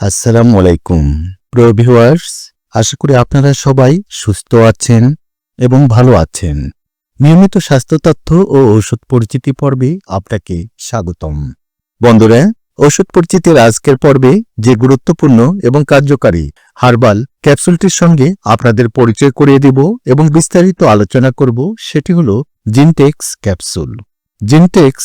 আসসালামু আলাইকুম। প্রিয় ভিউয়ার্স আশা করি আপনারা সবাই সুস্থ আছেন এবং ভালো আছেন। নিয়মিত স্বাস্থ্য তথ্য ও ঔষধ পরিচিতি পর্বে আপনাকে স্বাগতম। বন্ধুরা ওষুধ পরিচিতির আজকের পর্বে যে গুরুত্বপূর্ণ এবং কার্যকারী হার্বাল ক্যাপসুলটির সঙ্গে আপনাদের পরিচয় করিয়ে দিব এবং বিস্তারিত আলোচনা করব, সেটি হল জিনটেক্স ক্যাপসুল। জিনটেক্স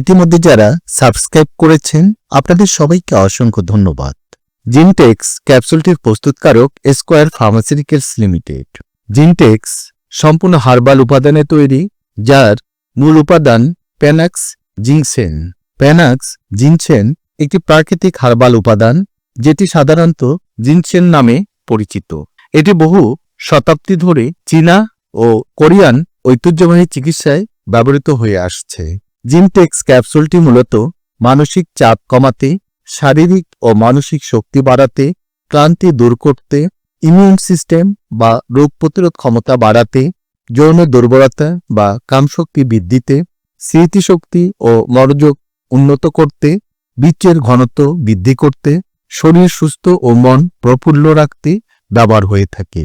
ইতিমধ্যে যারা সাবস্ক্রাইব করেছেন, আপনাদের সবাইকে অসংখ্য ধন্যবাদ। জিনটেক্স ক্যাপসুলটির প্রস্তুতকারক স্কোয়ার ফার্মাসিউটিক্যালস লিমিটেড। জিনটেক্স সম্পূর্ণ হার্বাল উপাদানে তৈরি, যার মূল উপাদান প্যানাক্স জিংসেন প্যানাক্স জিনসেন একটি প্রাকৃতিক হার্বাল উপাদান, যেটি সাধারণত জিনসেন নামে পরিচিত। এটি বহু শতাব্দী ধরে চীনা ও কোরিয়ান ঐতিহ্যবাহী চিকিৎসায় ব্যবহৃত হয়ে আসছে। জিনটেক্স ক্যাপসুলটি মূলত মানসিক চাপ কমাতে, শারীরিক ও মানসিক শক্তি বাড়াতে, ক্লান্তি দূর করতে ইমিউন সিস্টেম বা রোগ প্রতিরোধ ক্ষমতা বাড়াতে, যৌন দুর্বলতা বা কামশক্তি বৃদ্ধিতে, স্মৃতিশক্তি ও মনোযোগ উন্নত করতে বীর্যের ঘনত্ব বৃদ্ধি করতে, শরীর সুস্থ ও মন প্রফুল্ল রাখতে ব্যবহার হয়ে থাকে।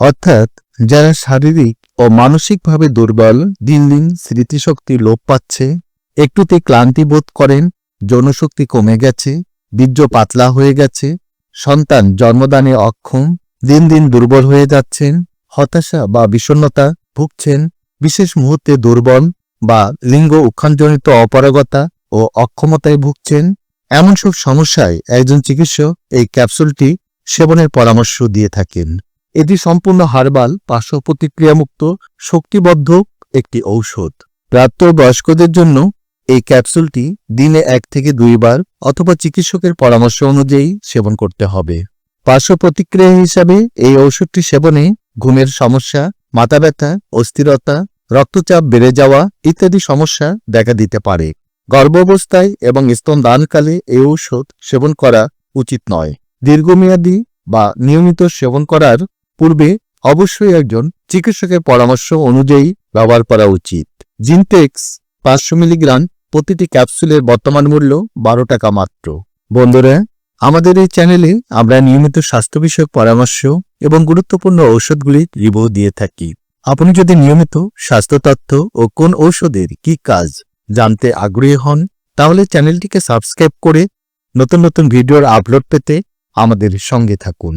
অর্থাৎ যারা শারীরিক ও মানসিকভাবে দুর্বল দিন দিন স্মৃতিশক্তি লোপ পাচ্ছে। একটুতে ক্লান্তি বোধ করেন যৌনশক্তি কমে গেছে, বীর্য পাতলা হয়ে গেছে, সন্তান জন্মদানে অক্ষম দিন দিন দুর্বল হয়ে যাচ্ছেন, হতাশা বা বিষণ্ণতা ভুগছেন, বিশেষ মুহূর্তে দুর্বল বা লিঙ্গ উত্থানজনিত অপারগতা ও অক্ষমতায় ভুগছেন। এমন সব সমস্যায় একজন চিকিৎসক এই ক্যাপসুলটি সেবনের পরামর্শ দিয়ে থাকেন। এটি সম্পূর্ণ হার্বাল পার্শ্ব প্রতিক্রিয়ামুক্ত শক্তিবদ্ধ একটি ঔষধ। প্রাপ্ত বয়স্কদের জন্য এই ক্যাপসুলটি দিনে এক থেকে দুইবার অথবা চিকিৎসকের পরামর্শ অনুযায়ী সেবন করতে হবে। পার্শ্ব প্রতিক্রিয়া হিসাবে এই ঔষধটি সেবনে ঘুমের সমস্যা, মাথা ব্যথা, অস্থিরতা, রক্তচাপ বেড়ে যাওয়া ইত্যাদি সমস্যা দেখা দিতে পারে। গর্ভাবস্থায় এবং স্তন দানকালে এই ঔষধ সেবন করা উচিত নয়। দীর্ঘমেয়াদী বা নিয়মিত সেবন করার পূর্বে অবশ্যই একজন চিকিৎসকের পরামর্শ অনুযায়ী ব্যবহার করা উচিত। জিনটেক্স পাঁচশো মিলিগ্রাম প্রতিটি ক্যাপসুলের বর্তমান মূল্য বারো টাকা মাত্র। বন্ধুরা, আমাদের এই চ্যানেলে আমরা নিয়মিত স্বাস্থ্য বিষয়ক পরামর্শ এবং গুরুত্বপূর্ণ ঔষধগুলি রিভিউ দিয়ে থাকি। আপনি যদি নিয়মিত স্বাস্থ্য তথ্য ও কোন ঔষধের কি কাজ জানতে আগ্রহী হন, তাহলে চ্যানেলটিকে সাবস্ক্রাইব করে নতুন নতুন ভিডিওর আপলোড পেতে আমাদের সঙ্গে থাকুন।